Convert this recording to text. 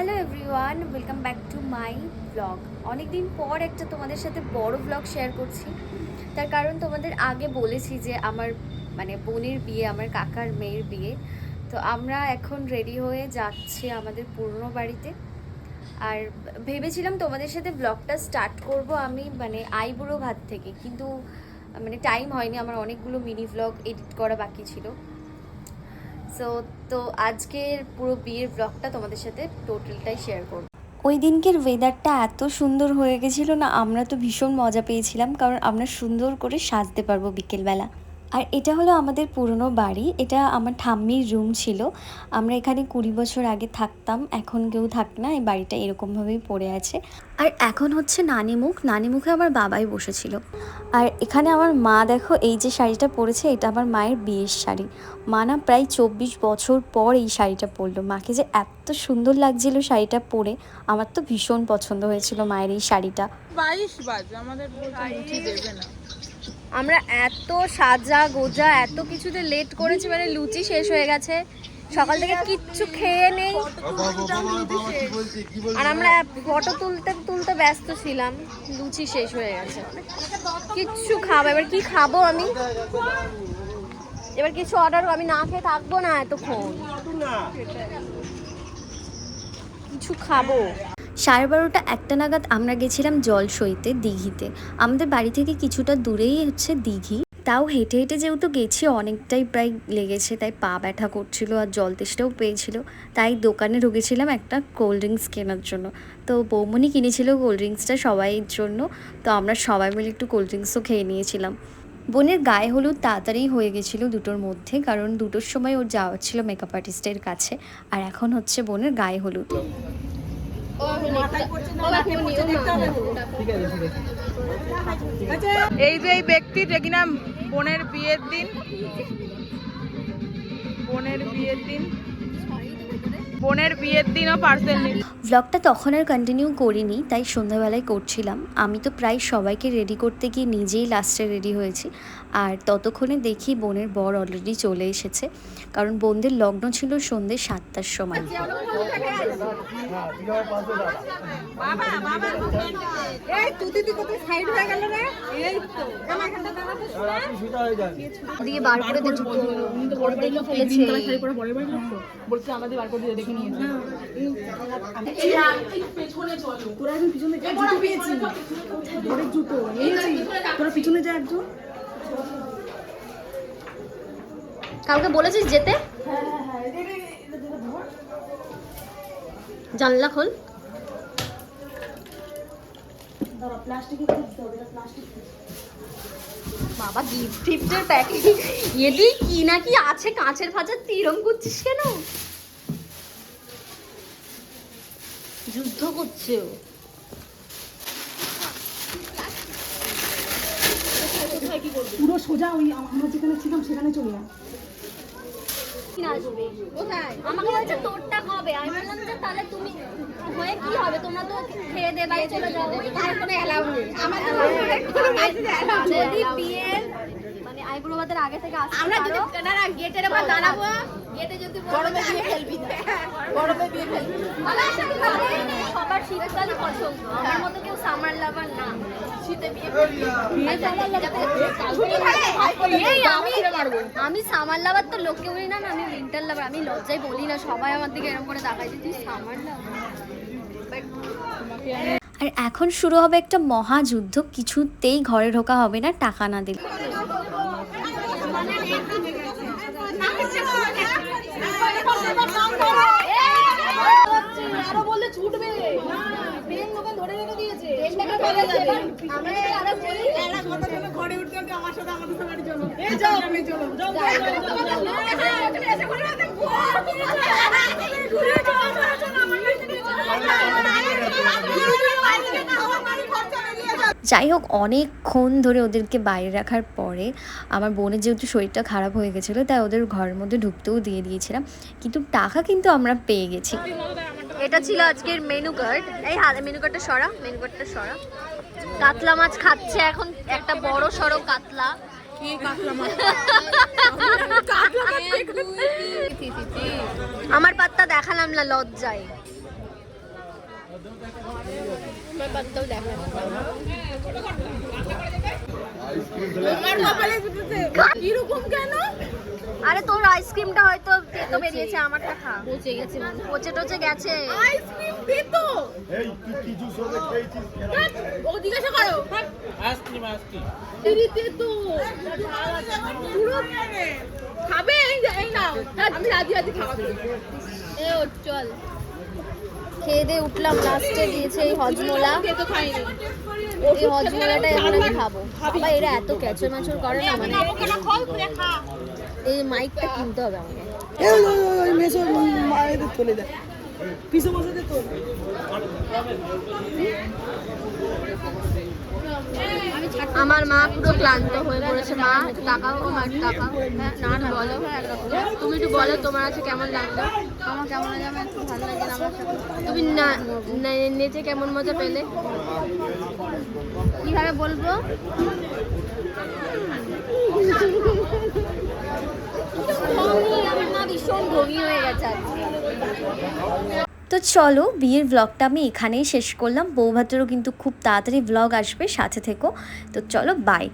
Hello everyone welcome back to my blog অনেকদিন পর একটা তোমাদের সাথে বড় ব্লগ শেয়ার করছি। তার কারণ তোমাদের আগে বলেছি যে আমার মানে বোনের বিয়ে, আমার কাকার মেয়ের বিয়ে। তো আমরা এখন রেডি হয়ে যাচ্ছি আমাদের পুরনো বাড়িতে। আর ভেবেছিলাম তোমাদের সাথে ব্লগটা স্টার্ট করব আমি মানে আইবুড়ো ভাত থেকে। কিন্তু মানে টাইম হয়নি, আমার অনেকগুলো মিনি ব্লগ এডিট করা বাকি ছিল। সো তো আজকের পুরো বিয়ের ব্লগটা তোমাদের সাথে টোটালটাই শেয়ার করব। ওই দিনকের ওয়েদারটা এত সুন্দর হয়ে গেছিল না, আমরা তো ভীষণ মজা পেয়েছিলাম, কারণ আমরা সুন্দর করে সাজতে পারব বিকেলবেলা। আর এটা হলো আমাদের পুরনো বাড়ি। এটা আমার ঠাম্মির রুম ছিল। আমরা এখানে কুড়ি বছর আগে থাকতাম। এখন কেউ থাক না। এই বাড়িটা এরকমভাবেই পড়ে আছে। আর এখন হচ্ছে নানিমুখ। নানিমুখে আমার বাবাই বসেছিল। আর এখানে আমার মা দেখো, এই যে শাড়িটা পরেছে, এটা আমার মায়ের বিয়ের শাড়ি। মা না প্রায় চব্বিশ বছর পর এই শাড়িটা পরলো। মাকে যে এত সুন্দর লাগছিল শাড়িটা পরে, আমার তো ভীষণ পছন্দ হয়েছিল মায়ের এই শাড়িটা। বাইশ বাজে। আমাদের দেবে না। আমরা এত সাজা গোজা এত কিছুতে লেট করেছি মানে লুচি শেষ হয়ে গেছে। সকাল থেকে কিচ্ছু খেয়ে নেই। আর আমরা ফটো তুলতে তুলতে ব্যস্ত ছিলাম। লুচি শেষ হয়ে গেছে। কিচ্ছু খাব। এবার কি খাব আমি? এবার কিছু অর্ডার আমি না খেয়ে থাকব না এতক্ষণ। কিছু খাব। সাড়ে বারোটা একটা নাগাদ আমরা গেছিলাম জল সইতে দিঘিতে। আমাদের বাড়ি থেকে কিছুটা দূরেই হচ্ছে দিঘি। তাও হেঁটে হেঁটে যেহেতু গেছি, অনেকটাই প্রায় লেগেছে। তাই পা ব্যথা করছিল আর জল তেষ্টাও পেয়েছিল। তাই দোকানে ঢুকেছিলাম একটা কোল্ড ড্রিঙ্কস কেনার জন্য। তো বৌমনি কিনেছিল কোল্ড ড্রিঙ্কসটা সবাইয়ের জন্য। তো আমরা সবাই মিলে একটু কোল্ড ড্রিঙ্কসও খেয়ে নিয়েছিলাম। বোনের গায়ে হলুদ তাড়াতাড়ি হয়ে গেছিল দুটোর মধ্যে, কারণ দুটোর সময় ওর যাওয়ার ছিল মেকআপ আর্টিস্টের কাছে। আর এখন হচ্ছে বোনের গায়ে হলুদ। এই যে এই ব্যক্তি যে কিনা বোনের বিয়ের দিন বোনের বিয়ের দিন। বোনের বিয়ের দিনও পার্সেল ব্লগটা তখন আর কন্টিনিউ করিনি তাই সন্ধ্যাবেলায় করছিলাম। আমি তো প্রায় সবাইকে রেডি করতে গিয়ে নিজেই লাস্টে রেডি হয়েছি। আর ততক্ষণে দেখি বোনের বর অলরেডি চলে এসেছে। কারণ বোনদের লগ্ন ছিল সন্ধ্যে সাতটার সময়। দিয়ে বার করে দে জুতো দেখে ফেলেছে। বলছে আমাদের বার করে দেখে নিয়েছে তোরা এখন পিছনে জুতো পেয়েছি। বড়ের জুতো তোরা পিছনে যা একজন। কালকে বলেছিস যেতে? জানলা খোল। বাবা গিফট টিফটের প্যাকেট এদি কি না কি আছে কাঁচের ফাঁচের তিরম করছিস কেন? যুদ্ধ করছে ও। পুরো সোজা ওই আমরা যেখানে ছিলাম সেখানে চলে যা আমাকে বলছে তোরটা হবে আমি বললাম যে তাহলে তুমি হয়ে কি হবে? তোমরা তো খেয়ে দে বাড়ি চলে যাও কোনো অ্যালাউ নেই। যদি বিয়ের মানে আগে থেকে আসতে আমরা যদি গেটের উপর দাঁড়াবো। যদি গরমে দিয়ে ফেলবি গরমে দিয়ে ফেলবি। সবার শীতকালই পছন্দ। আমার মতো কেউ সামার লাভার না। শীতে বিয়ে এই আমি আমি সামার লাভার তো লোককে বলি না না আমি উইন্টার লাভার আমি লজ্জায় বলি না সবাই আমার দিকে এরকম করে তাকাই যে তুই সামার লাভার আর এখন শুরু হবে একটা মহাযুদ্ধ কিছুতেই ঘরে ঢোকা হবে না টাকা না দিলে আরও বললে ছুটবে পেন দোকান ধরে রেখে দিয়েছে ঘরে উঠতে উঠতে আমার সাথে আমাদের সাথে বাড়ি চলো এই যাও আমি চলো যাও যাই হোক অনেকক্ষণ ধরে ওদেরকে বাইরে রাখার পরে আমার বোনের যেহেতু শরীরটা খারাপ হয়ে গেছিল, তাই ওদের ঘরের মধ্যে ঢুকতেও দিয়ে দিয়েছিলাম। কিন্তু টাকা কিন্তু আমরা পেয়ে গেছি। এটা ছিল আজকের মেনু কার্ড এই মেনু কার্ডটা সরা মেনু কার্ডটা সরা। কাতলা মাছ খাচ্ছে এখন একটা বড় সড়ো কাতলা। আমার পাত্তা দেখালাম না লজ্জায়। কীরকম কেন? আরে তোর আইসক্রিমটা হয়তো তেতো বেরিয়েছে আমারটা খা। পচে গেছে পচে টচে গেছে। আইসক্রিম দিতো ও জিজ্ঞাসা করো। আইসক্রিম আইসক্রিম দিদি দিতো পুরো খাবে? এই এই নাও। আমি রাজি রাজি খাওয়াবো এ ও চল। খেয়ে দিয়ে উঠলাম লাস্টে দিয়েছে এই হজমোলা। কে তো খাইনি। এই হজমোলাটা এখন আমি খাব। বাবা এরা এত ক্যাচর ম্যাচর করে না মানে এই মাইকটা কিনতে হবে আমাকে। বসাতে আমার মা পুরো ক্লান্ত হয়ে পড়েছে মা একটু তাকাও ও মা একটু তাকাও। হ্যাঁ, না না বলো তুমি একটু বলো তোমার আছে কেমন লাগল? তুমি না নেচে কেমন মজা পেলে? কীভাবে বলব? তো চলো, বিয়ের ব্লগটা আমি এখানেই শেষ করলাম। বৌভাতেরও কিন্তু খুব তাড়াতাড়ি ব্লগ আসবে, সাথে থেকো। তো চলো বাই